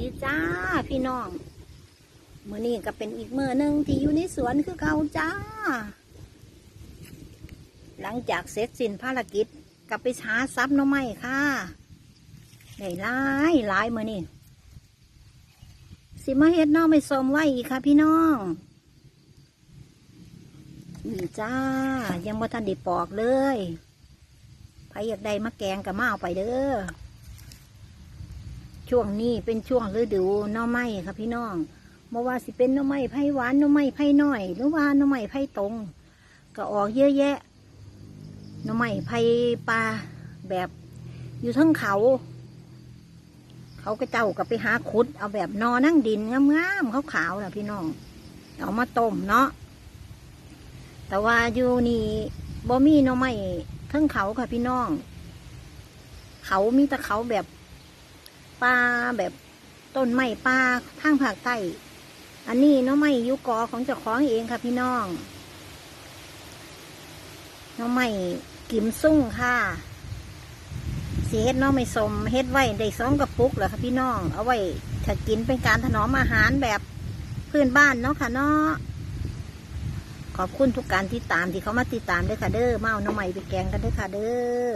ดีจ้าพี่น้องมื่อนี้ก็เป็นอีกมื่อหนึ่งที่อยู่ในสวนคือเก่าจ้า หลังจากเสร็จสิ้นภารกิจกลับไปหาซับน้องไม้ค่ะได้หลายหลายมื่อนี้สิมาเฮ็ดน้องไม่สมไว้อีกค่ะ พี่น้องนี่จ้า ยังบ่ทันได้ปอกเลยใครอยากได้มาแกงกับมาเอาไปเด้อ ช่วงนี้เป็นช่วงฤดูหน่อไม้ค่ะพี่น้องเมื่อว่าสิเป็นหน่อไม้ไผ่หวานหน่อไม้ไผ่น้อย หรือว่าหน่อไม้ไผ่ตรง ก็ออกเยอะแยะหน่อไม้ไผ่ปลาแบบอยู่ทั้งเขา เขาก็เจ้าก็ไปหาขุด เอาแบบนอนั่งดินงามๆขาวๆนะพี่น้อง เอามาต้มเนาะแต่ว่าอยู่นี่บ่มีหน่อไม้ทั้งเขาค่ะพี่น้อง เขามีแต่เขาแบบ ปลาแบบต้นไม้ปลาทางภาคใต้อันนี้น้องไม้ยุกอของเจ้าของเองค่ะพี่น้องน้องไม้กิมซุ่งค่ะสีเฮ็ดน้องไม้สมเฮ็ดไว้ได้สองกระปุกเหรอค่ะพี่น้อง เอาไว้ถ้ากินเป็นการถนอมอาหารแบบพื้นบ้านเนาะค่ะเนาะขอบคุณทุกการติดตามที่เขามาติดตามด้วยค่ะเด้อมาเอาน้องไม้ไปแกงกันด้วยค่ะเด้อ